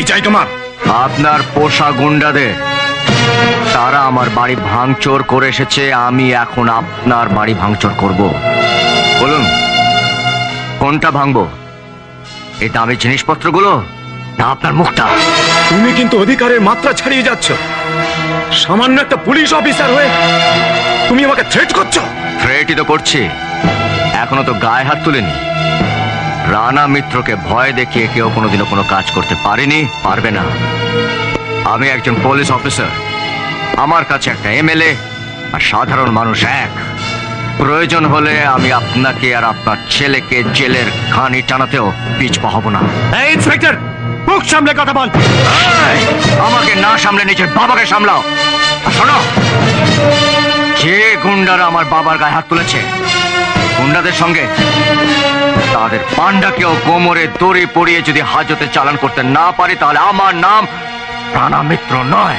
কি চাই তোমার? আপনার পোষা গুন্ডাদের। তারা আমার বাড়ি ভাঙচুর করে এসেছে আমি এখন আপনার বাড়ি ভাঙচুর করব। বলুন। কোনটা ভাঙবো? এই দামি জিনিসপত্রগুলো না আপনার মুখটা? তুমি কিন্তু অধিকারের মাত্রা ছাড়িয়ে যাচ্ছ। সামান্য একটা পুলিশ অফিসার হয়ে তুমি আমাকে থ্রেট করছ। থ্রেটই তো করছি। এখনও তো গায়ে হাত তুলেনি। রানা মিত্রকে ভয় দেখিয়ে কেউ কোনোদিনও কোনো কাজ করতে পারেনি পারবে না। আমি একজন পুলিশ অফিসার আমার কাছে একটা এমএলএ আর সাধারণ মানুষ এক। প্রয়োজন হলে আমি আপনাকে আর আপনার ছেলেকে জেলের ঘানি টানাতেও পিছপা হব না। এই ইন্সপেক্টর মুখ সামলে কথা বল। আমাকে না সামলে নিজের বাবাকে সামলাও। আর শোনো যে গুন্ডারা আমার বাবার গায়ে হাত তুলেছে গুন্ডাদের সঙ্গে তাদের পান্ডাকেও কোমরে দড়ি পড়িয়ে যদি হাজতে চালান করতে না পারে, তাহলে আমার নাম প্রাণামিত্র নয়।